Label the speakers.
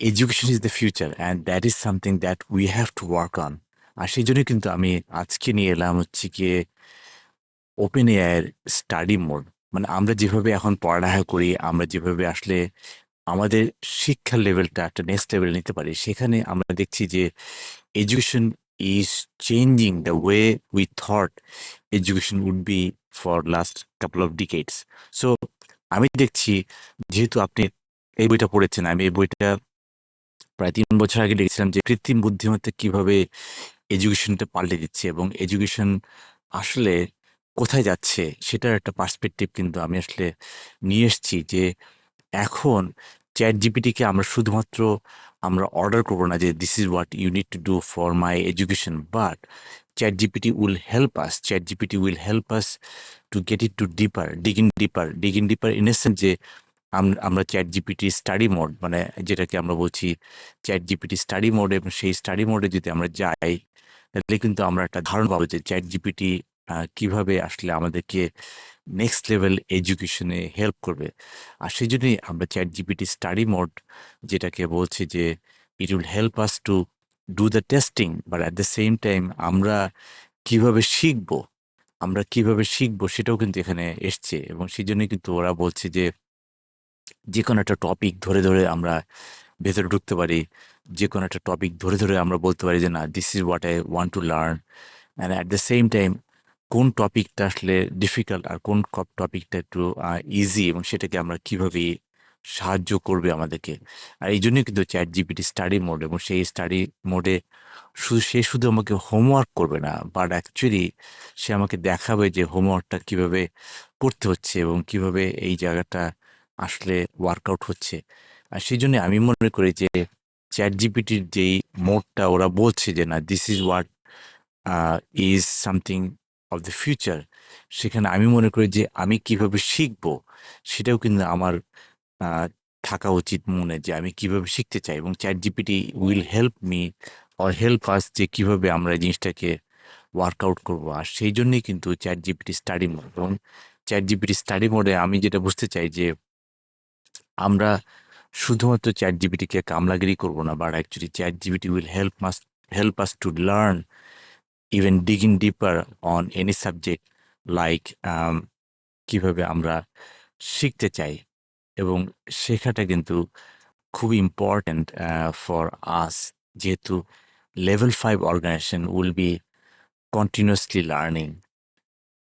Speaker 1: Education is the future and that is something that we have to work on আর সেই জন্যই কিন্তু আমি আজকে নিয়ে এলাম হচ্ছে গিয়ে ওপেন এআইয়ের স্টাডি মোড মানে আমরা যেভাবে এখন পড়ালেখা করি, আমরা যেভাবে আসলে আমাদের শিক্ষার লেভেলটা একটা নেক্সট লেভেল নিতে পারি, সেখানে আমরা দেখছি যে education is changing the way we thought education would be for last couple of decades so আমি দেখছি, যেহেতু আপনি এই বইটা পড়েছেন, আমি এই বইটা প্রায় তিন বছর আগে লিখেছিলাম যে কৃত্রিম বুদ্ধিমত্তা কীভাবে এডুকেশনটা পাল্টে দিচ্ছে এবং এডুকেশন আসলে কোথায় যাচ্ছে সেটার একটা পার্সপেক্টিভ কিন্তু আমি আসলে নিয়ে এসেছি যে এখন চ্যাট জিপিটিকে আমরা শুধুমাত্র আমরা অর্ডার করব না যে this is what you need to do for my education but chat GPT will help us chat GPT will help us to get it to deeper dig in deeper dig in deeper in essence যে আম- আমরা chat GPT study mode মানে যেটাকে আমরা বলছি chat GPT study mode এবং সেই study মোডে যদি আমরা যাই, তাহলে কিন্তু আমরা একটা ধারণা পাবো যে চ্যাট জিপিটি কীভাবে আসলে আমাদেরকে নেক্সট লেভেল এডুকেশনে হেল্প করবে। আর সেই জন্যই আমরা চ্যাট জিপিটি স্টাডি মোড যেটাকে বলছি যে it will help us to do the testing but at the same time আমরা কীভাবে শিখব, আমরা কীভাবে শিখব সেটাও কিন্তু এখানে এসছে, এবং সেই জন্যই কিন্তু ওরা বলছে যে যে কোনো একটা টপিক ধরে ধরে আমরা ভেতরে ঢুকতে পারি যে কোনো একটা টপিক ধরে ধরে আমরা বলতে পারি যে, না this is what I want to learn and at the same time কোন টপিকটা আসলে ডিফিকাল্ট আর কোন টপিকটা একটু ইজি এবং সেটাকে আমরা কীভাবে সাহায্য করবে আমাদেরকে? আর এই জন্যই কিন্তু চ্যাট জিপিটি স্টাডি মোড এবং সেই স্টাডি মোডে শুধু সে শুধু আমাকে হোমওয়ার্ক করবে না বাট অ্যাকচুয়ালি সে আমাকে দেখাবে যে হোমওয়ার্কটা কীভাবে করতে হচ্ছে এবং কীভাবে এই জায়গাটা আসলে ওয়ার্কআউট হচ্ছে। আর সেই জন্য আমি মনে করি যে চ্যাট জিপিটির যেই মোডটা ওরা বলছে যে না this is what is something of the future সেখানে আমি মনে করি যে আমি কীভাবে শিখব, সেটাও কিন্তু আমার থাকা উচিত মনে যে আমি কীভাবে শিখতে চাই এবং chat GPT will help me or help us যে কীভাবে আমরা এই জিনিসটাকে ওয়ার্কআউট করব। আর সেই জন্যই কিন্তু চ্যাট জিপিটি স্টাডি মোড এবং চ্যাট জিপিটি স্টাডি মোডে আমি যেটা বুঝতে চাই যে আমরা শুধুমাত্র চ্যাট জিবিটিকে কামলাগিরি করব না but actually chat GPT will help mass help us to learn even digging deeper on any subject like কীভাবে আমরা শিখতে চাই। এবং শেখাটা কিন্তু খুবই ইম্পর্ট্যান্ট ফর আস যেহেতু level five organisation will be continuously learning